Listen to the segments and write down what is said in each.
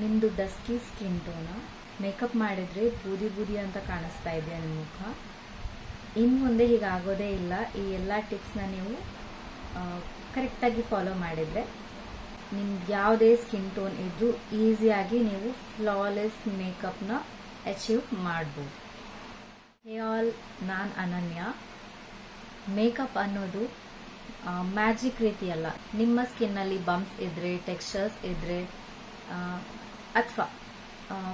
ನಿಮ್ಮದು dusky skin ಟೋನ? Makeup ಮಾಡಿದರೆ ಬೂದಿ ಬೂದಿ ಅಂತ ಕಾಣಿಸ್ತಾ ಇದೆಯಾ ನಿಮ್ಮ ಮುಖ? ಇನ್ನು ಮುಂದೆ ಹೀಗಾಗೋದೇ ಇಲ್ಲ. ಈ ಎಲ್ಲ ಟಿಪ್ಸ್ನ ನೀವು ಕರೆಕ್ಟಾಗಿ ಫಾಲೋ ಮಾಡಿದರೆ ನಿಮ್ಗೆ ಯಾವುದೇ ಸ್ಕಿನ್ ಟೋನ್ ಇದ್ದರೂ ಈಸಿಯಾಗಿ ನೀವು ಫ್ಲಾಲೆಸ್ ಮೇಕಪ್ನ ಅಚೀವ್ ಮಾಡ್ಬೋದು. ಹೇ ಆಲ್ ನಾನು ಅನನ್ಯ. ಮೇಕಪ್ ಅನ್ನೋದು ಮ್ಯಾಜಿಕ್ ರೀತಿಯಲ್ಲ. ನಿಮ್ಮ ಸ್ಕಿನ್ನಲ್ಲಿ ಬಂಪ್ಸ್ ಇದ್ದರೆ ಟೆಕ್ಸ್ಚರ್ಸ್ ಇದ್ದರೆ ಅಥವಾ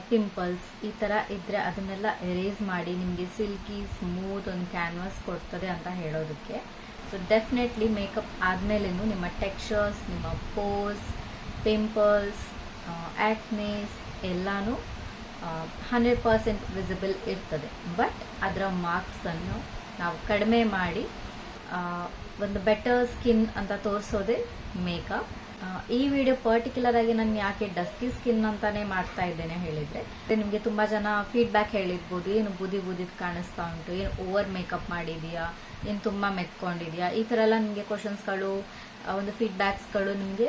ಪಿಂಪಲ್ಸ್ ಈ ಥರ ಇದ್ದರೆ ಅದನ್ನೆಲ್ಲ ಎರೇಸ್ ಮಾಡಿ ನಿಮಗೆ ಸಿಲ್ಕಿ ಸ್ಮೂತ್ ಒಂದು ಕ್ಯಾನ್ವಾಸ್ ಕೊಡ್ತದೆ ಅಂತ ಹೇಳೋದಕ್ಕೆ. ಸೊ ಡೆಫಿನೆಟ್ಲಿ ಮೇಕಪ್ ಆದಮೇಲೇನು ನಿಮ್ಮ ಟೆಕ್ಸ್ಚರ್ಸ್ ನಿಮ್ಮ ಪೋಸ್ ಪಿಂಪಲ್ಸ್ ಆ್ಯಕ್ನೇಸ್ ಎಲ್ಲನೂ ಹಂಡ್ರೆಡ್ ಪರ್ಸೆಂಟ್ ವಿಸಿಬಲ್ ಇರ್ತದೆ. ಬಟ್ ಅದರ ಮಾರ್ಕ್ಸನ್ನು ನಾವು ಕಡಿಮೆ ಮಾಡಿ ಒಂದು ಬೆಟರ್ ಸ್ಕಿನ್ ಅಂತ ತೋರಿಸೋದೇ ಮೇಕಪ್ ಈ ವಿಡಿಯೋ ಪರ್ಟಿಕ್ಯುಲರ್ ಆಗಿ ನಾನು ಯಾಕೆ ಡಸ್ಕಿ ಸ್ಕಿನ್ ಅಂತಾನೆ ಮಾಡ್ತಾ ಇದ್ದೇನೆ ಹೇಳಿದ್ರೆ. ನಿಮಗೆ ತುಂಬಾ ಜನ ಫೀಡ್ಬ್ಯಾಕ್ ಹೇಳಿರ್ಬೋದು, ಏನು ಬುದಿ ಬೂದಿದ್ ಕಾಣಿಸ್ತಾ ಉಂಟು, ಏನು ಓವರ್ ಮೇಕಪ್ ಮಾಡಿದೀಯಾ, ಏನು ತುಂಬಾ ಮೆತ್ಕೊಂಡಿದ್ಯಾ, ಈ ತರ ಎಲ್ಲ ನಿಮಗೆ ಕ್ವಶನ್ಸ್ಗಳು ಒಂದು ಫೀಡ್ಬ್ಯಾಕ್ಸ್ಗಳು ನಿಮಗೆ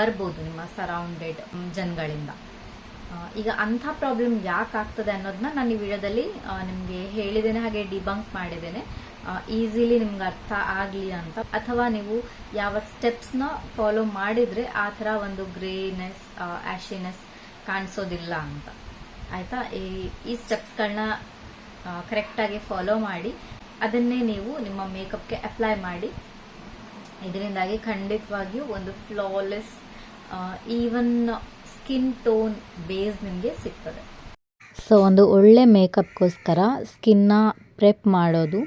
ಬರ್ಬೋದು ನಿಮ್ಮ ಸರೌಂಡೆಡ್ ಜನಗಳಿಂದ. ಈಗ ಅಂಥ ಪ್ರಾಬ್ಲಮ್ ಯಾಕೆ ಆಗ್ತದೆ ಅನ್ನೋದನ್ನ ನಾನು ಈ ವಿಡಿಯೋದಲ್ಲಿ ನಿಮಗೆ ಹೇಳಿದ್ದೇನೆ ಹಾಗೆ ಡಿಬಂಕ್ ಮಾಡಿದ್ದೇನೆ. ಈಸಿಲಿ ನಿಮ್ಗೆ ಅರ್ಥ ಆಗಲಿ ಅಂತ. ಅಥವಾ ನೀವು ಯಾವ ಸ್ಟೆಪ್ಸ್ನ ಫಾಲೋ ಮಾಡಿದ್ರೆ ಆ ಥರ ಒಂದು ಗ್ರೇನೆಸ್ ಆಶಿನೆಸ್ ಕಾಣಿಸೋದಿಲ್ಲ ಅಂತ. ಆಯ್ತಾ? ಈ ಈ ಸ್ಟೆಪ್ಸ್ಗಳನ್ನ ಕರೆಕ್ಟಾಗಿ ಫಾಲೋ ಮಾಡಿ, ಅದನ್ನೇ ನೀವು ನಿಮ್ಮ ಮೇಕಪ್ಗೆ ಅಪ್ಲೈ ಮಾಡಿ, ಇದರಿಂದಾಗಿ ಖಂಡಿತವಾಗಿಯೂ ಒಂದು flawless even skin tone base ನಿಮಗೆ ಸಿಗ್ತದೆ. ಸೊ ಒಂದು ಒಳ್ಳೆ ಮೇಕಪ್ಗೋಸ್ಕರ ಸ್ಕಿನ್ನ ಪ್ರೆಪ್ ಮಾಡೋದು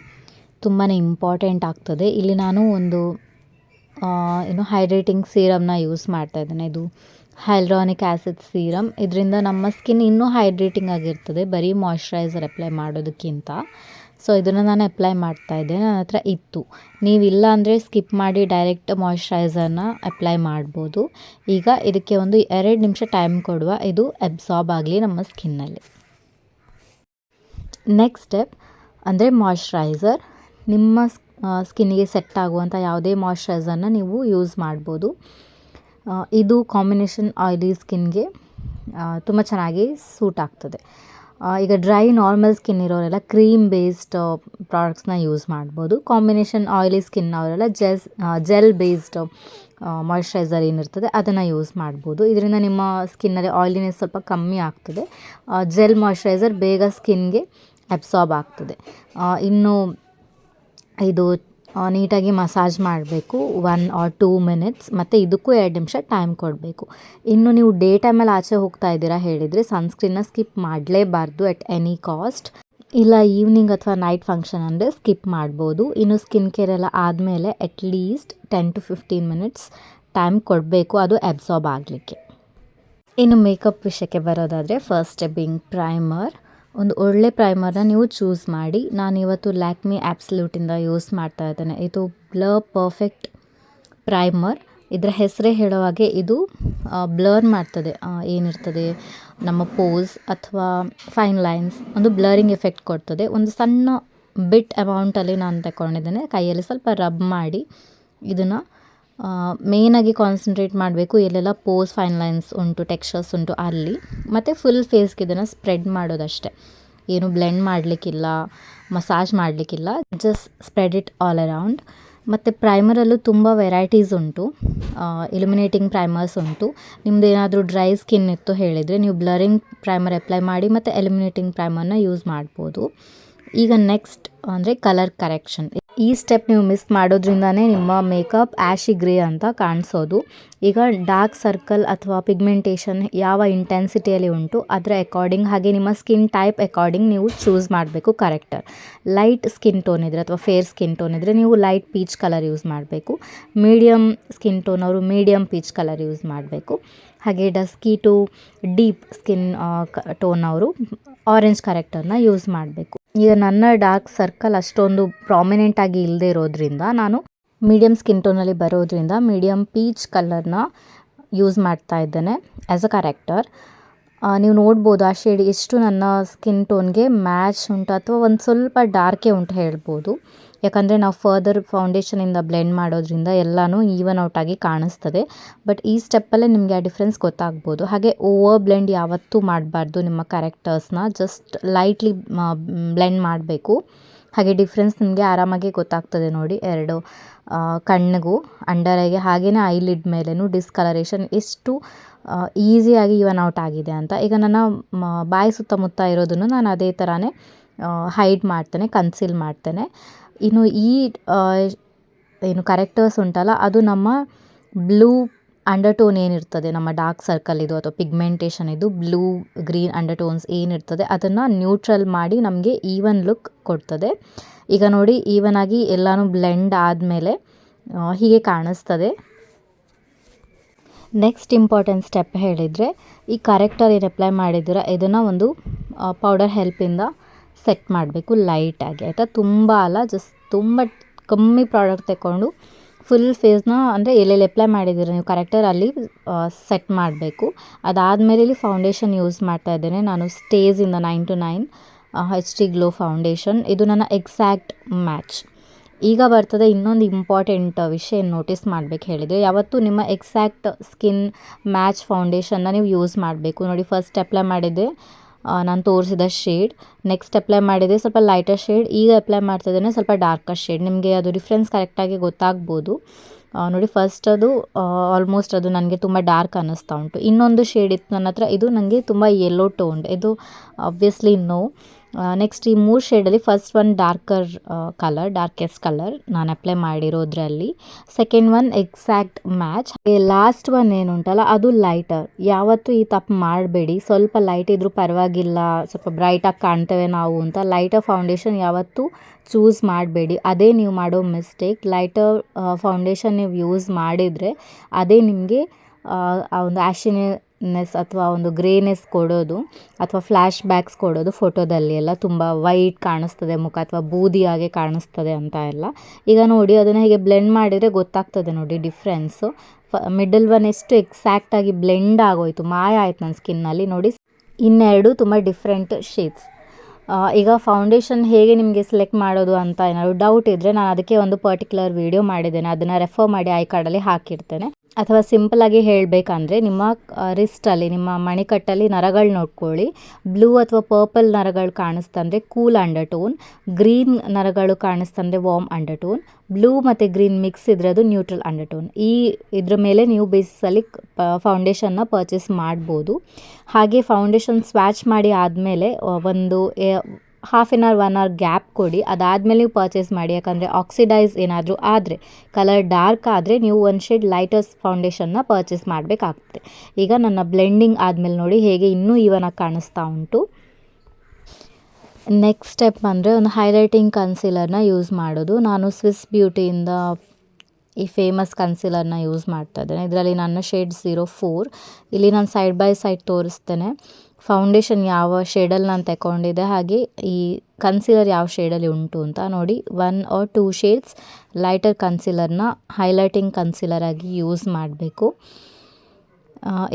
ತುಂಬಾ ಇಂಪಾರ್ಟೆಂಟ್ ಆಗ್ತದೆ. ಇಲ್ಲಿ ನಾನು ಒಂದು ಏನು ಹೈಡ್ರೇಟಿಂಗ್ ಸೀರಮ್ನ ಯೂಸ್ ಮಾಡ್ತಾ ಇದ್ದೇನೆ. ಇದು ಹೈಲ್ರಾನಿಕ್ ಆ್ಯಸಿಡ್ ಸೀರಮ್ ಇದರಿಂದ ನಮ್ಮ ಸ್ಕಿನ್ ಇನ್ನೂ ಹೈಡ್ರೇಟಿಂಗ್ ಆಗಿರ್ತದೆ. ಬರೀ ಮಾಯ್ಶ್ಚರೈಸರ್ ಅಪ್ಲೈ ಮಾಡೋದಕ್ಕಿಂತ. ಸೊ ಇದನ್ನು ನಾನು ಅಪ್ಲೈ ಮಾಡ್ತಾ ಇದ್ದೆ ನನ್ನ ಹತ್ರ ಇತ್ತು. ನೀವಿಲ್ಲ ಅಂದರೆ ಸ್ಕಿಪ್ ಮಾಡಿ ಡೈರೆಕ್ಟ್ ಮಾಯ್ಶ್ಚರೈಸರ್ನ ಅಪ್ಲೈ ಮಾಡ್ಬೋದು. ಈಗ ಇದಕ್ಕೆ ಒಂದು ಎರಡು ನಿಮಿಷ ಟೈಮ್ ಕೊಡುವ. ಇದು ಅಬ್ಸಾರ್ಬ್ ಆಗಲಿ ನಮ್ಮ ಸ್ಕಿನ್ನಲ್ಲಿ ನೆಕ್ಸ್ಟ್ ಸ್ಟೆಪ್ ಅಂದರೆ ಮಾಯ್ಶ್ಚರೈಸರ್ ನಿಮ್ಮ ಸ್ಕಿನ್ನಿಗೆ ಸೆಟ್ ಆಗುವಂಥ ಯಾವುದೇ ಮಾಯ್ಶ್ಚರೈಸರ್ನ ನೀವು ಯೂಸ್ ಮಾಡ್ಬೋದು. ಇದು ಕಾಂಬಿನೇಷನ್ ಆಯಿಲಿ ಸ್ಕಿನ್ಗೆ ತುಂಬ ಚೆನ್ನಾಗಿ ಸೂಟ್ ಆಗ್ತದೆ. ಈಗ ಡ್ರೈ ನಾರ್ಮಲ್ ಸ್ಕಿನ್ ಇರೋರೆಲ್ಲ ಕ್ರೀಮ್ ಬೇಸ್ಡ್ ಪ್ರಾಡಕ್ಟ್ಸ್ನ ಯೂಸ್ ಮಾಡ್ಬೋದು. ಕಾಂಬಿನೇಷನ್ ಆಯಿಲಿ ಸ್ಕಿನ್ ಅವರೆಲ್ಲ ಜೆಸ್ ಜೆಲ್ ಬೇಸ್ಡ್ ಮಾಯ್ಶ್ಚರೈಸರ್ ಏನಿರ್ತದೆ ಅದನ್ನು ಯೂಸ್ ಮಾಡ್ಬೋದು. ಇದರಿಂದ ನಿಮ್ಮ ಸ್ಕಿನ್ನಲ್ಲಿ ಆಯ್ಲಿನೆಸ್ ಸ್ವಲ್ಪ ಕಮ್ಮಿ ಆಗ್ತದೆ. ಜೆಲ್ ಮಾಯ್ಶ್ಚರೈಸರ್ ಬೇಗ ಸ್ಕಿನ್ಗೆ ಅಬ್ಸಾರ್ಬ್ ಆಗ್ತದೆ. ಇನ್ನು ಇದು ನೀಟಾಗಿ ಮಸಾಜ್ ಮಾಡಬೇಕು. ಒನ್ ಆರ್ ಟೂ ಮಿನಿಟ್ಸ್ ಮತ್ತು ಇದಕ್ಕೂ ಎರಡು ನಿಮಿಷ ಟೈಮ್ ಕೊಡಬೇಕು. ಇನ್ನು ನೀವು ಡೇ ಟೈಮಲ್ಲಿ ಆಚೆ ಹೋಗ್ತಾ ಇದ್ದೀರಾ ಹೇಳಿದರೆ ಸನ್ಸ್ಕ್ರೀನ್ನ ಸ್ಕಿಪ್ ಮಾಡಲೇಬಾರ್ದು ಎಟ್ ಎನಿ ಕಾಸ್ಟ್ ಇಲ್ಲ ಈವ್ನಿಂಗ್ ಅಥವಾ ನೈಟ್ ಫಂಕ್ಷನ್ ಅಂದರೆ ಸ್ಕಿಪ್ ಮಾಡ್ಬೋದು. ಇನ್ನು ಸ್ಕಿನ್ ಕೇರ್ ಎಲ್ಲ ಆದಮೇಲೆ at least ten to fifteen minutes time ಕೊಡಬೇಕು. ಅದು ಅಬ್ಸಾರ್ಬ್ ಆಗಲಿಕ್ಕೆ. ಇನ್ನು ಮೇಕಪ್ ವಿಷಯಕ್ಕೆ ಬರೋದಾದರೆ ಫಸ್ಟ್ ಸ್ಟೆಪ್ಪಿಂಗ್ ಪ್ರೈಮರ್ ಒಂದು ಒಳ್ಳೆ ಪ್ರೈಮರ್ನ ನೀವು ಚೂಸ್ ಮಾಡಿ. ನಾನು ಇವತ್ತು ಲ್ಯಾಕ್ಮಿ ಆ್ಯಪ್ಸ್ಲ್ಯೂಟಿಂದ ಯೂಸ್ ಮಾಡ್ತಾ ಇದ್ದೇನೆ. ಇದು ಬ್ಲರ್ ಪರ್ಫೆಕ್ಟ್ ಪ್ರೈಮರ್ ಇದರ ಹೆಸರೇ ಹೇಳೋ ಹಾಗೆ ಇದು ಬ್ಲರ್ ಮಾಡ್ತದೆ. ಏನಿರ್ತದೆ? ನಮ್ಮ ಪೋಸ್ ಅಥವಾ ಫೈನ್ ಲೈನ್ಸ್ ಒಂದು ಬ್ಲರಿಂಗ್ ಎಫೆಕ್ಟ್ ಕೊಡ್ತದೆ. ಒಂದು ಸಣ್ಣ ಬಿಟ್ ಅಮೌಂಟಲ್ಲಿ ನಾನು ತಗೊಂಡಿದ್ದೇನೆ ಕೈಯಲ್ಲಿ ಸ್ವಲ್ಪ ರಬ್ ಮಾಡಿ ಇದನ್ನು ಮೇಯ್ನಾಗಿ ಕಾನ್ಸಂಟ್ರೇಟ್ ಮಾಡಬೇಕು. ಎಲ್ಲೆಲ್ಲ ಪೋಸ್ ಫೈನ್ ಲೈನ್ಸ್ ಉಂಟು ಟೆಕ್ಸ್ಚರ್ಸ್ ಉಂಟು ಅಲ್ಲಿ. ಮತ್ತು ಫುಲ್ ಫೇಸ್ಗೆ ಇದನ್ನು ಸ್ಪ್ರೆಡ್ ಮಾಡೋದಷ್ಟೇ. ಏನು ಬ್ಲೆಂಡ್ ಮಾಡಲಿಕ್ಕಿಲ್ಲ massage ಮಾಡಲಿಕ್ಕಿಲ್ಲ. Just spread it all around ಮತ್ತು ಪ್ರೈಮರಲ್ಲೂ ತುಂಬ ವೆರೈಟೀಸ್ ಉಂಟು. ಇಲ್ಯುಮಿನೇಟಿಂಗ್ ಪ್ರೈಮರ್ಸ್ ಉಂಟು. ನಿಮ್ಮದೇನಾದರೂ ಡ್ರೈ ಸ್ಕಿನ್ ಇತ್ತು ಹೇಳಿದರೆ ನೀವು ಬ್ಲರಿಂಗ್ ಪ್ರೈಮರ್ ಅಪ್ಲೈ ಮಾಡಿ ಮತ್ತು ಎಲಿಮಿನೇಟಿಂಗ್ ಪ್ರೈಮರ್ನ ಯೂಸ್ ಮಾಡ್ಬೋದು. ಈಗ ನೆಕ್ಸ್ಟ್ ಅಂದರೆ ಕಲರ್ ಕರೆಕ್ಷನ್ ಈ ಸ್ಟೆಪ್ ನೀವು ಮಿಸ್ ಮಾಡೋದ್ರಿಂದನೇ ನಿಮ್ಮ ಮೇಕಪ್ ಆ್ಯಶಿ ಗ್ರೇ ಅಂತ ಕಾಣಿಸೋದು. ಈಗ ಡಾರ್ಕ್ ಸರ್ಕಲ್ ಅಥವಾ ಪಿಗ್ಮೆಂಟೇಷನ್ ಯಾವ ಇಂಟೆನ್ಸಿಟಿಯಲ್ಲಿ ಉಂಟು ಅದರ ಅಕಾರ್ಡಿಂಗ್ ಹಾಗೆ ನಿಮ್ಮ ಸ್ಕಿನ್ ಟೈಪ್ ಅಕಾರ್ಡಿಂಗ್ ನೀವು ಚೂಸ್ ಮಾಡಬೇಕು ಕರೆಕ್ಟರ್. ಲೈಟ್ ಸ್ಕಿನ್ ಟೋನ್ ಇದ್ದರೆ ಅಥವಾ ಫೇರ್ ಸ್ಕಿನ್ ಟೋನ್ ಇದ್ದರೆ ನೀವು ಲೈಟ್ ಪೀಚ್ ಕಲರ್ ಯೂಸ್ ಮಾಡಬೇಕು. ಮೀಡಿಯಮ್ ಸ್ಕಿನ್ ಟೋನ್ ಅವರು ಮೀಡಿಯಮ್ ಪೀಚ್ ಕಲರ್ ಯೂಸ್ ಮಾಡಬೇಕು. ಹಾಗೆ dusky to deep skin tone ಅವರು ಆರೆಂಜ್ ಕರೆಕ್ಟರ್ನ ಯೂಸ್ ಮಾಡಬೇಕು. ಈಗ ನನ್ನ ಡಾರ್ಕ್ ಸರ್ಕಲ್ ಅಷ್ಟೊಂದು ಪ್ರಾಮಿನೆಂಟ್ ಆಗಿ ಇಲ್ಲದೆ ಇರೋದ್ರಿಂದ ನಾನು ಮೀಡಿಯಮ್ ಸ್ಕಿನ್ ಟೋನಲ್ಲಿ ಬರೋದ್ರಿಂದ ಮೀಡಿಯಮ್ ಪೀಚ್ ಕಲರ್ನ ಯೂಸ್ ಮಾಡ್ತಾ ಇದ್ದೇನೆ ಆ್ಯಸ್ ಅ ಕ್ಯಾರೆಕ್ಟರ್ ನೀವು ನೋಡ್ಬೋದು ಆ ಶೇಡ್ ಎಷ್ಟು ನನ್ನ ಸ್ಕಿನ್ ಟೋನ್ಗೆ ಮ್ಯಾಚ್ ಉಂಟು ಅಥವಾ ಒಂದು ಸ್ವಲ್ಪ ಡಾರ್ಕೇ ಉಂಟು ಹೇಳ್ಬೋದು. ಯಾಕಂದರೆ ನಾವು ಫರ್ದರ್ ಫೌಂಡೇಶನಿಂದ ಬ್ಲೆಂಡ್ ಮಾಡೋದ್ರಿಂದ ಎಲ್ಲನೂ ಈವನ್ ಆಗಿ ಕಾಣಿಸ್ತದೆ. ಬಟ್ ಈ ಸ್ಟೆಪ್ಪಲ್ಲೇ ನಿಮಗೆ ಆ ಡಿಫ್ರೆನ್ಸ್ ಗೊತ್ತಾಗ್ಬೋದು. ಹಾಗೆ ಓವರ್ ಬ್ಲೆಂಡ್ ಯಾವತ್ತೂ ಮಾಡಬಾರ್ದು ನಿಮ್ಮ ಕ್ಯಾರೆಕ್ಟರ್ಸ್ನ ಜಸ್ಟ್ ಲೈಟ್ಲಿ ಬ್ಲೆಂಡ್ ಮಾಡಬೇಕು. ಹಾಗೆ ಡಿಫ್ರೆನ್ಸ್ ನಿಮಗೆ ಆರಾಮಾಗಿ ಗೊತ್ತಾಗ್ತದೆ ನೋಡಿ ಎರಡು ಕಣ್ಣಿಗೂ ಅಂಡರ್ ಐಗೆ ಹಾಗೆಯೇ ಐಲಿಡ್ ಮೇಲೇ ಡಿಸ್ಕಲರೇಷನ್ ಎಷ್ಟು ಈಸಿಯಾಗಿ ಇವನ್ ಔಟ್ ಆಗಿದೆ ಅಂತ. ಈಗ ನನ್ನ ಬಾಯಿ ಸುತ್ತಮುತ್ತ ಇರೋದನ್ನು ನಾನು ಅದೇ ಥರನೇ ಹೈಡ್ ಮಾಡ್ತೇನೆ ಕನ್ಸೀಲ್ ಮಾಡ್ತೇನೆ. ಇನ್ನು ಈ ಏನು ಕರೆಕ್ಟರ್ಸ್ ಉಂಟಲ್ಲ, ಅದು ನಮ್ಮ ಬ್ಲೂ ಅಂಡರ್ಟೋನ್ ಏನಿರ್ತದೆ, ನಮ್ಮ ಡಾರ್ಕ್ ಸರ್ಕಲ್ ಇದು ಅಥವಾ ಪಿಗ್ಮೆಂಟೇಷನ್ ಇದು ಬ್ಲೂ ಗ್ರೀನ್ ಅಂಡರ್ಟೋನ್ಸ್ ಏನಿರ್ತದೆ, ಅದನ್ನು ನ್ಯೂಟ್ರಲ್ ಮಾಡಿ ನಮಗೆ ಈವನ್ ಲುಕ್ ಕೊಡ್ತದೆ. ಈಗ ನೋಡಿ ಈವನ್ ಆಗಿ ಎಲ್ಲನೂ ಬ್ಲೆಂಡ್ ಆದಮೇಲೆ ಹೀಗೆ ಕಾಣಿಸ್ತದೆ. ನೆಕ್ಸ್ಟ್ ಇಂಪಾರ್ಟೆಂಟ್ ಸ್ಟೆಪ್ ಹೇಳಿದರೆ, ಈ ಕರೆಕ್ಟರ್ ಏನು ಅಪ್ಲೈ ಮಾಡಿದ್ದೀರ, ಇದನ್ನು ಒಂದು ಪೌಡರ್ ಹೆಲ್ಪಿಂದ ಸೆಟ್ ಮಾಡಬೇಕು ಲೈಟಾಗಿ ಆಯಿತಾ? ತುಂಬ ಅಲ್ಲ ಜಸ್ಟ್ ತುಂಬ ಕಮ್ಮಿ ಪ್ರಾಡಕ್ಟ್ ತಗೊಂಡು ಫುಲ್ ಫೇಸ್ನ ಅಂದರೆ ಎಲ್ಲೆಲ್ಲಿ ಅಪ್ಲೈ ಮಾಡಿದ್ದೀರ ನೀವು ಕರೆಕ್ಟರ್ ಅಲ್ಲಿ ಸೆಟ್ ಮಾಡಬೇಕು. ಅದಾದಮೇಲೆ ಇಲ್ಲಿ ಫೌಂಡೇಶನ್ ಯೂಸ್ ಮಾಡ್ತಾ ಇದ್ದೇನೆ. ನಾನು ಸ್ಟೇಜಿಂದ nine to nine H D glow foundation ಇದು ನನ್ನ ಎಕ್ಸಾಕ್ಟ್ ಮ್ಯಾಚ್ ಈಗ ಬರ್ತದೆ ಇನ್ನೊಂದು ಇಂಪಾರ್ಟೆಂಟ್ ವಿಷಯ ನೋಟಿಸ್ ಮಾಡಬೇಕು ಹೇಳಿದರೆ, ಯಾವತ್ತೂ ನಿಮ್ಮ ಎಕ್ಸಾಕ್ಟ್ ಸ್ಕಿನ್ ಮ್ಯಾಚ್ ಫೌಂಡೇಶನ್ನ ನೀವು ಯೂಸ್ ಮಾಡಬೇಕು. ನೋಡಿ ಫಸ್ಟ್ ಅಪ್ಲೈ ಮಾಡಿದ್ದೆ ನಾನು ತೋರಿಸಿದ ಶೇಡ್ ನೆಕ್ಸ್ಟ್ ಅಪ್ಲೈ ಮಾಡಿದೆ ಸ್ವಲ್ಪ ಲೈಟರ್ ಶೇಡ್ ಈಗ ಅಪ್ಲೈ ಮಾಡ್ತಿದ್ದೇನೆ ಸ್ವಲ್ಪ ಡಾರ್ಕರ್ ಶೇಡ್ ನಿಮಗೆ ಅದು ಡಿಫ್ರೆನ್ಸ್ ಕರೆಕ್ಟಾಗಿ ಗೊತ್ತಾಗ್ಬೋದು. ನೋಡಿ ಫಸ್ಟ್ ಅದು ಆಲ್ಮೋಸ್ಟ್ ಅದು ನನಗೆ ತುಂಬ ಡಾರ್ಕ್ ಅನ್ನಿಸ್ತಾ ಉಂಟು. ಇನ್ನೊಂದು ಶೇಡ್ ಇತ್ತು ನನ್ನ ಹತ್ರ. ಇದು ನನಗೆ ತುಂಬ ಯೆಲ್ಲೋ ಟೋನ್ಡ್ ಇದು ಆಬ್ವಿಯಸ್ಲಿ ನೋ ನೆಕ್ಸ್ಟ್ ಈ ಮೂರು ಶೇಡಲ್ಲಿ first one darker colour darkest colour ನಾನು apply ಮಾಡಿರೋದ್ರಲ್ಲಿ. Second one exact match last one ಏನುಂಟಲ್ಲ ಅದು ಲೈಟರ್ ಯಾವತ್ತೂ ಈ ತಪ್ಪು ಮಾಡಬೇಡಿ. ಸ್ವಲ್ಪ ಲೈಟ್ ಇದ್ರೂ ಪರವಾಗಿಲ್ಲ, ಸ್ವಲ್ಪ ಬ್ರೈಟಾಗಿ ಕಾಣ್ತೇವೆ ನಾವು ಅಂತ. ಲೈಟರ್ ಫೌಂಡೇಶನ್ ಯಾವತ್ತೂ ಚೂಸ್ ಮಾಡಬೇಡಿ. ಅದೇ ನೀವು ಮಾಡೋ ಮಿಸ್ಟೇಕ್ ಲೈಟರ್ ಫೌಂಡೇಶನ್ ನೀವು ಯೂಸ್ ಮಾಡಿದರೆ ಅದೇ ನಿಮಗೆ, ಆ ಒಂದು ಆ್ಯಶಿನೆಸ್ ಅಥವಾ ಒಂದು ಗ್ರೇನೆಸ್ ಕೊಡೋದು ಅಥವಾ ಫ್ಲ್ಯಾಶ್ ಬ್ಯಾಕ್ಸ್ ಕೊಡೋದು ಫೋಟೋದಲ್ಲಿ ಎಲ್ಲ ತುಂಬ ವೈಟ್ ಕಾಣಿಸ್ತದೆ ಮುಖ ಅಥವಾ ಬೂದಿಯಾಗೆ ಕಾಣಿಸ್ತದೆ ಅಂತ ಎಲ್ಲ. ಈಗ ನೋಡಿ ಅದನ್ನು ಹೀಗೆ ಬ್ಲೆಂಡ್ ಮಾಡಿದರೆ ಗೊತ್ತಾಗ್ತದೆ ನೋಡಿ ಡಿಫ್ರೆನ್ಸು. ಫ ಮಿಡಲ್ ಒನ್ ಎಷ್ಟು ಎಕ್ಸಾಕ್ಟಾಗಿ ಬ್ಲೆಂಡ್ ಆಗೋಯ್ತು, ಮಾಯ ಆಯ್ತು ನನ್ನ ಸ್ಕಿನ್ನಲ್ಲಿ ನೋಡಿ. ಇನ್ನೆರಡು ತುಂಬ ಡಿಫ್ರೆಂಟ್ ಶೇಡ್ಸ್ ಈಗ ಫೌಂಡೇಶನ್ ಹೇಗೆ ನಿಮಗೆ ಸೆಲೆಕ್ಟ್ ಮಾಡೋದು ಅಂತ ಏನಾದರೂ ಡೌಟ್ ಇದ್ದರೆ ನಾನು ಅದಕ್ಕೆ ಒಂದು ಪರ್ಟಿಕ್ಯುಲರ್ ವಿಡಿಯೋ ಮಾಡಿದ್ದೇನೆ. ಅದನ್ನು ರೆಫರ್ ಮಾಡಿ ಐ ಕಾರ್ಡಲ್ಲಿ ಹಾಕಿರ್ತೇನೆ. ಅಥವಾ ಸಿಂಪಲಾಗಿ ಹೇಳಬೇಕಂದ್ರೆ ನಿಮ್ಮ ರಿಸ್ಟಲ್ಲಿ ನಿಮ್ಮ ಮಣಿಕಟ್ಟಲ್ಲಿ ನರಗಳು ನೋಡ್ಕೊಳ್ಳಿ. ಬ್ಲೂ ಅಥವಾ ಪರ್ಪಲ್ ನರಗಳು ಕಾಣಿಸ್ತಂದರೆ ಕೂಲ್ ಅಂಡರ್ ಟೋನ್ ಗ್ರೀನ್ ನರಗಳು ಕಾಣಿಸ್ತಂದರೆ ವಾರ್ಮ್ ಅಂಡರ್ಟೋನ್, ಬ್ಲೂ ಮತ್ತು ಗ್ರೀನ್ ಮಿಕ್ಸ್ ಇದ್ರೆ ಅದು ನ್ಯೂಟ್ರಲ್ ಅಂಡರ್ಟೋನ್. ಈ ಇದ್ರ ಮೇಲೆ ನೀವು ಬೇಸಿಸಲ್ಲಿ ಫೌಂಡೇಶನ್ನ ಪರ್ಚೇಸ್ ಮಾಡ್ಬೋದು. ಹಾಗೆ ಫೌಂಡೇಶನ್ ಸ್ವ್ಯಾಚ್ ಮಾಡಿ ಆದಮೇಲೆ ಒಂದು half an hour one hour gap ಕೊಡಿ. ಅದಾದಮೇಲೆ ನೀವು ಪರ್ಚೇಸ್ ಮಾಡಿ. ಯಾಕಂದರೆ ಆಕ್ಸಿಡೈಸ್ ಏನಾದರೂ ಆದರೆ ಕಲರ್ ಡಾರ್ಕ್ ಆದರೆ ನೀವು ಒಂದು ಶೇಡ್ ಲೈಟರ್ಸ್ ಫೌಂಡೇಶನ್ನ ಪರ್ಚೇಸ್ ಮಾಡಬೇಕಾಗ್ತದೆ. ಈಗ ನನ್ನ ಬ್ಲೆಂಡಿಂಗ್ ಆದಮೇಲೆ ನೋಡಿ ಹೇಗೆ ಇನ್ನೂ ಇವನಾಗಿ ಕಾಣಿಸ್ತಾ ಉಂಟು. ನೆಕ್ಸ್ಟ್ ಸ್ಟೆಪ್ ಅಂದರೆ ಒಂದು ಹೈಲೈಟಿಂಗ್ ಕನ್ಸೀಲರ್ನ ಯೂಸ್ ಮಾಡೋದು. ನಾನು ಸ್ವಿಸ್ ಬ್ಯೂಟಿಯಿಂದ ಈ ಫೇಮಸ್ ಕನ್ಸಿಲರ್ನ ಯೂಸ್ ಮಾಡ್ತಾ ಇದ್ದೇನೆ. ಇದರಲ್ಲಿ ನನ್ನ ಶೇಡ್ ಝೀರೋ ಫೋರ್ ಇಲ್ಲಿ ನಾನು ಸೈಡ್ ಬೈ ಸೈಡ್ ತೋರಿಸ್ತೇನೆ. ಫೌಂಡೇಶನ್ ಯಾವ ಶೇಡಲ್ಲಿ ನಾನು ತಗೊಂಡಿದ್ದೆ ಹಾಗೆ ಈ ಕನ್ಸೀಲರ್ ಯಾವ ಶೇಡಲ್ಲಿ ಉಂಟು ಅಂತ ನೋಡಿ. One or two shades lighter ಕನ್ಸಿಲರ್ನ highlighting concealer ಆಗಿ ಯೂಸ್ ಮಾಡಬೇಕು.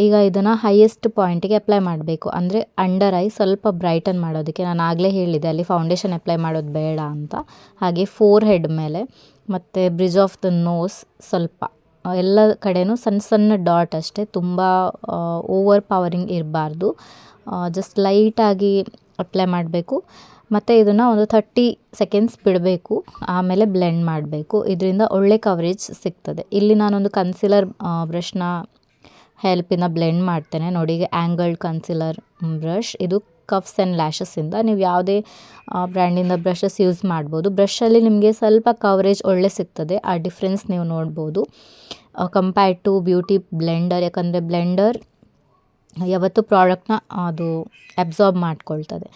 ಈಗ ಇದನ್ನು ಹೈಯೆಸ್ಟ್ ಪಾಯಿಂಟಿಗೆ ಅಪ್ಲೈ ಮಾಡಬೇಕು. ಅಂದರೆ ಅಂಡರ್ ಐ ಸ್ವಲ್ಪ ಬ್ರೈಟನ್ ಮಾಡೋದಕ್ಕೆ. ನಾನು ಆಗಲೇ ಹೇಳಿದೆ ಅಲ್ಲಿ ಫೌಂಡೇಶನ್ ಅಪ್ಲೈ ಮಾಡೋದು ಬೇಡ ಅಂತ. ಹಾಗೆ ಫೋರ್ ಹೆಡ್ ಮೇಲೆ, ಮತ್ತು ಬ್ರಿಜ್ ಆಫ್ ದ ನೋಸ್ ಸ್ವಲ್ಪ. ಎಲ್ಲ ಕಡೆಯೂ ಸಣ್ಣ ಸಣ್ಣ ಡಾಟ್ ಅಷ್ಟೇ, ತುಂಬ ಓವರ್ ಪವರಿಂಗ್ ಇರಬಾರ್ದು. ಜಸ್ಟ್ ಲೈಟಾಗಿ ಅಪ್ಲೈ ಮಾಡಬೇಕು. ಮತ್ತು ಇದನ್ನು ಒಂದು ಥರ್ಟಿ ಸೆಕೆಂಡ್ಸ್ ಬಿಡಬೇಕು, ಆಮೇಲೆ ಬ್ಲೆಂಡ್ ಮಾಡಬೇಕು. ಇದರಿಂದ ಒಳ್ಳೆ ಕವರೇಜ್ ಸಿಗ್ತದೆ. ಇಲ್ಲಿ ನಾನೊಂದು ಕನ್ಸಿಲರ್ ಬ್ರಷ್ನ ಹೆಲ್ಪಿಂದ ಬ್ಲೆಂಡ್ ಮಾಡ್ತೇನೆ. ನೋಡಿ ಆ್ಯಂಗಲ್ಡ್ ಕನ್ಸಿಲರ್ ಬ್ರಷ್ ಇದು ಕಫ್ಸ್ ಆ್ಯಂಡ್ ಲ್ಯಾಶಸ್ಸಿಂದ ನೀವು ಯಾವುದೇ ಬ್ರ್ಯಾಂಡಿಂದ ಬ್ರಷಸ್ ಯೂಸ್ ಮಾಡ್ಬೋದು. ಬ್ರಷಲ್ಲಿ ನಿಮಗೆ ಸ್ವಲ್ಪ ಕವರೇಜ್ ಒಳ್ಳೆ ಸಿಗ್ತದೆ. ಆ ಡಿಫ್ರೆನ್ಸ್ ನೀವು ನೋಡ್ಬೋದು. ಕಂಪೇರ್ಡ್ ಟು ಬ್ಯೂಟಿ ಬ್ಲೆಂಡರ್ ಯಾಕಂದರೆ ಬ್ಲೆಂಡರ್ ಯಾವತ್ತು ಪ್ರಾಡಕ್ಟ್ನ ಅದು ಅಬ್ಸಾರ್ಬ್ ಮಾಡ್ಕೊಳ್ತದೆ.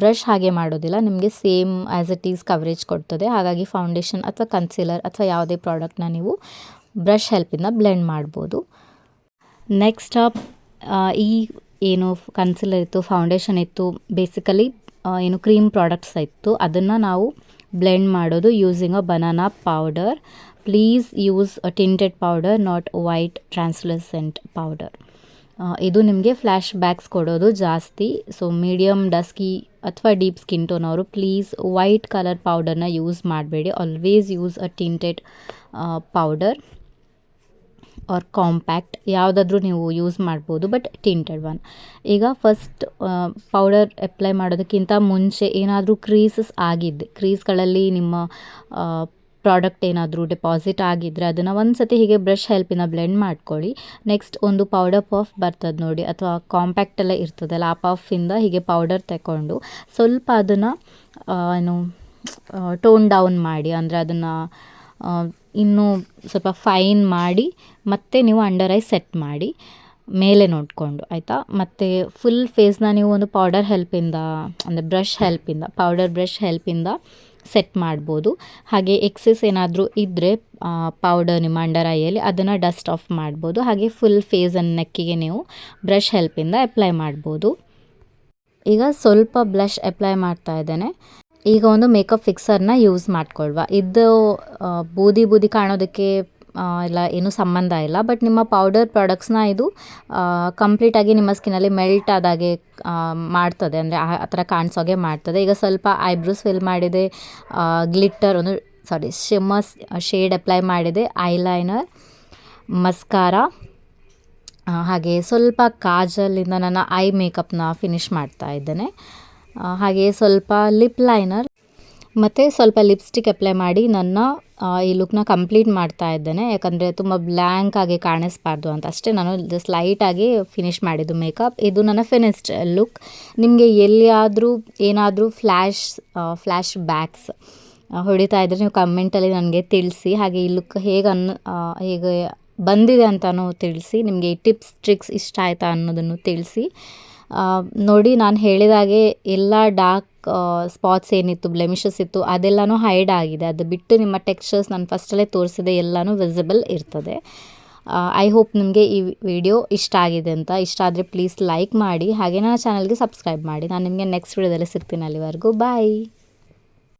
ಬ್ರಷ್ ಹಾಗೆ ಮಾಡೋದಿಲ್ಲ. ನಿಮಗೆ same as it is coverage ಕೊಡ್ತದೆ. ಹಾಗಾಗಿ ಫೌಂಡೇಶನ್ ಅಥವಾ ಕನ್ಸೀಲರ್ ಅಥವಾ ಯಾವುದೇ ಪ್ರಾಡಕ್ಟ್ನ ನೀವು ಬ್ರಷ್ ಹೆಲ್ಪಿಂದ ಬ್ಲೆಂಡ್ ಮಾಡ್ಬೋದು. ನೆಕ್ಸ್ಟ್ ಅಪ್ ಈ ಏನು ಕನ್ಸಿಲರ್ ಇತ್ತು ಫೌಂಡೇಶನ್ ಇತ್ತು ಬೇಸಿಕಲಿ ಏನು ಕ್ರೀಮ್ ಪ್ರಾಡಕ್ಟ್ಸ್ ಇತ್ತು. ಅದನ್ನು ನಾವು ಬ್ಲೆಂಡ್ ಮಾಡೋದು using a banana powder please use a tinted powder not white translucent powder ಇದು ನಿಮಗೆ ಫ್ಲ್ಯಾಶ್ ಬ್ಯಾಕ್ಸ್ ಕೊಡೋದು ಜಾಸ್ತಿ. ಸೊ ಮೀಡಿಯಮ್ ಡಸ್ಕಿ ಅಥವಾ ಡೀಪ್ ಸ್ಕಿನ್ ಟೋನ್ ಅವರು ಪ್ಲೀಸ್ ವೈಟ್ ಕಲರ್ ಪೌಡರ್ನ ಯೂಸ್ ಮಾಡಬೇಡಿ. Always use a tinted powder or compact ಯಾವುದಾದ್ರೂ ನೀವು ಯೂಸ್ ಮಾಡ್ಬೋದು ಬಟ್ ಟಿಂಟೆಡ್ ಒನ್ ಈಗ ಫಸ್ಟ್ ಪೌಡರ್ ಅಪ್ಲೈ ಮಾಡೋದಕ್ಕಿಂತ ಮುಂಚೆ ಏನಾದರೂ ಕ್ರೀಸಸ್ ಆಗಿದ್ದೆ ಕ್ರೀಸ್ಗಳಲ್ಲಿ ನಿಮ್ಮ ಪ್ರಾಡಕ್ಟ್ ಏನಾದರೂ ಡೆಪಾಸಿಟ್ ಆಗಿದ್ದರೆ ಅದನ್ನು ಒಂದು ಸತಿ ಹೀಗೆ ಬ್ರಷ್ ಹೆಲ್ಪಿನ ಬ್ಲೆಂಡ್ ಮಾಡ್ಕೊಳ್ಳಿ. ನೆಕ್ಸ್ಟ್ ಒಂದು ಪೌಡರ್ ಪಫ್ ಬರ್ತದೆ ನೋಡಿ, ಅಥವಾ ಕಾಂಪ್ಯಾಕ್ಟ್ ಎಲ್ಲ ಇರ್ತದಲ್ಲ, ಆ ಪಫಿಂದ ಹೀಗೆ ಪೌಡರ್ ತಗೊಂಡು ಸ್ವಲ್ಪ ಅದನ್ನು ಏನು ಟೋನ್ ಡೌನ್ ಮಾಡಿ, ಅಂದರೆ ಅದನ್ನು ಇನ್ನೂ ಸ್ವಲ್ಪ ಫೈನ್ ಮಾಡಿ, ಮತ್ತೆ ನೀವು ಅಂಡರ್ ಐ ಸೆಟ್ ಮಾಡಿ, ಮೇಲೆ ನೋಡಿಕೊಂಡು, ಆಯಿತಾ? ಮತ್ತು ಫುಲ್ ಫೇಸ್ನ ನೀವು ಒಂದು ಪೌಡರ್ ಹೆಲ್ಪಿಂದ ಅಂದರೆ ಬ್ರಷ್ ಹೆಲ್ಪಿಂದ ಪೌಡರ್ ಬ್ರಷ್ ಹೆಲ್ಪಿಂದ ಸೆಟ್ ಮಾಡ್ಬೋದು. ಹಾಗೆ ಎಕ್ಸಸ್ ಏನಾದರೂ ಇದ್ದರೆ ಪೌಡರ್ ನಿಮ್ಮ ಅಂಡರ್ ಐಯಲ್ಲಿ ಅದನ್ನು ಡಸ್ಟ್ ಆಫ್ ಮಾಡ್ಬೋದು. ಹಾಗೆ ಫುಲ್ ಫೇಸ್ ಆ್ಯಂಡ್ ನೆಕ್ಕಿಗೆ ನೀವು ಬ್ರಷ್ ಹೆಲ್ಪಿಂದ ಅಪ್ಲೈ ಮಾಡ್ಬೋದು. ಈಗ ಸ್ವಲ್ಪ ಬ್ಲಷ್ ಅಪ್ಲೈ ಮಾಡ್ತಾ ಇದ್ದೇನೆ. ಈಗ ಒಂದು ಮೇಕಪ್ ಫಿಕ್ಸರ್ನ ಯೂಸ್ ಮಾಡ್ಕೊಳ್ವ. ಇದು ಬೂದಿ ಬೂದಿ ಕಾಣೋದಕ್ಕೆ ಇಲ್ಲ, ಏನೂ ಸಂಬಂಧ ಇಲ್ಲ. ಬಟ್ ನಿಮ್ಮ ಪೌಡರ್ ಪ್ರಾಡಕ್ಟ್ಸ್ನ ಇದು ಕಂಪ್ಲೀಟಾಗಿ ನಿಮ್ಮ ಸ್ಕಿನ್ನಲ್ಲಿ ಮೆಲ್ಟ್ ಆದಾಗೆ ಮಾಡ್ತದೆ. ಅಂದರೆ ಆ ಥರ ಕಾಣಿಸೋಗೆ ಮಾಡ್ತದೆ. ಈಗ ಸ್ವಲ್ಪ ಐಬ್ರೋಸ್ ಫಿಲ್ ಮಾಡಿದೆ ಗ್ಲಿಟ್ಟರ್ ಒಂದು ಸಾರಿ ಶಿಮಸ್ ಶೇಡ್ ಅಪ್ಲೈ ಮಾಡಿದೆ ಐಲೈನರ್ ಮಸ್ಕಾರ ಹಾಗೆ ಸ್ವಲ್ಪ ಕಾಜಲಿಂದ ನನ್ನ ಐ ಮೇಕಪ್ನ ಫಿನಿಷ್ ಮಾಡ್ತಾ ಇದ್ದೇನೆ. ಹಾಗೆ ಸ್ವಲ್ಪ ಲಿಪ್ ಲೈನರ್ ಮತ್ತು ಸ್ವಲ್ಪ ಲಿಪ್ಸ್ಟಿಕ್ ಅಪ್ಲೈ ಮಾಡಿ ನನ್ನ ಈ ಲುಕ್ನ ಕಂಪ್ಲೀಟ್ ಮಾಡ್ತಾ ಇದ್ದೇನೆ. ಯಾಕಂದರೆ ತುಂಬ ಬ್ಲ್ಯಾಂಕ್ ಆಗಿ ಕಾಣಿಸ್ಬಾರ್ದು ಅಂತ. ಅಷ್ಟೇ ನಾನು ಜಸ್ಟ್ ಲೈಟಾಗಿ ಫಿನಿಷ್ ಮಾಡಿದ್ದು ಮೇಕಪ್ ಇದು ನನ್ನ ಫಿನಿಶ್ಡ್ ಲುಕ್ ನಿಮಗೆ ಎಲ್ಲಿಯಾದರೂ ಏನಾದರೂ ಫ್ಲ್ಯಾಶ್ ಫ್ಲ್ಯಾಶ್ ಬ್ಯಾಕ್ಸ್ ಹೊಡಿತಾ ಇದ್ದರೆ ನೀವು ಕಮೆಂಟಲ್ಲಿ ನನಗೆ ತಿಳಿಸಿ. ಹಾಗೆ ಈ ಲುಕ್ ಹೇಗೆ ಅನ್ ಹೇಗೆ ಬಂದಿದೆ ಅಂತಲೂ ತಿಳಿಸಿ. ನಿಮಗೆ ಈ ಟಿಪ್ಸ್ ಟ್ರಿಕ್ಸ್ ಇಷ್ಟ ಆಯಿತಾ ಅನ್ನೋದನ್ನು ತಿಳಿಸಿ. ನೋಡಿ, ನಾನು ಹೇಳಿದಾಗೆ ಎಲ್ಲ ಡಾರ್ಕ್ ಸ್ಪಾಟ್ಸ್ ಏನಿತ್ತು ಬ್ಲೆಮಿಷಸ್ ಇತ್ತು, ಅದೆಲ್ಲನೂ ಹೈಡ್ ಆಗಿದೆ. ಅದು ಬಿಟ್ಟು ನಿಮ್ಮ ಟೆಕ್ಸ್ಚರ್ಸ್ ನಾನು ಫಸ್ಟಲ್ಲೇ ತೋರಿಸಿದೆ, ಎಲ್ಲನೂ ವಿಸಿಬಲ್ ಇರ್ತದೆ. ಐ ಹೋಪ್ ನಿಮಗೆ ಈ ವಿಡಿಯೋ ಇಷ್ಟ ಆಗಿದೆ ಅಂತ. ಇಷ್ಟ ಆದರೆ ಪ್ಲೀಸ್ ಲೈಕ್ ಮಾಡಿ. ಹಾಗೆ ನನ್ನ ಚಾನಲ್ಗೆ ಸಬ್ಸ್ಕ್ರೈಬ್ ಮಾಡಿ. ನಾನು ನಿಮಗೆ ನೆಕ್ಸ್ಟ್ ವಿಡಿಯೋದಲ್ಲಿ ಸಿಗ್ತೀನಿ ಅಲ್ಲಿವರೆಗೂ. ಬಾಯ್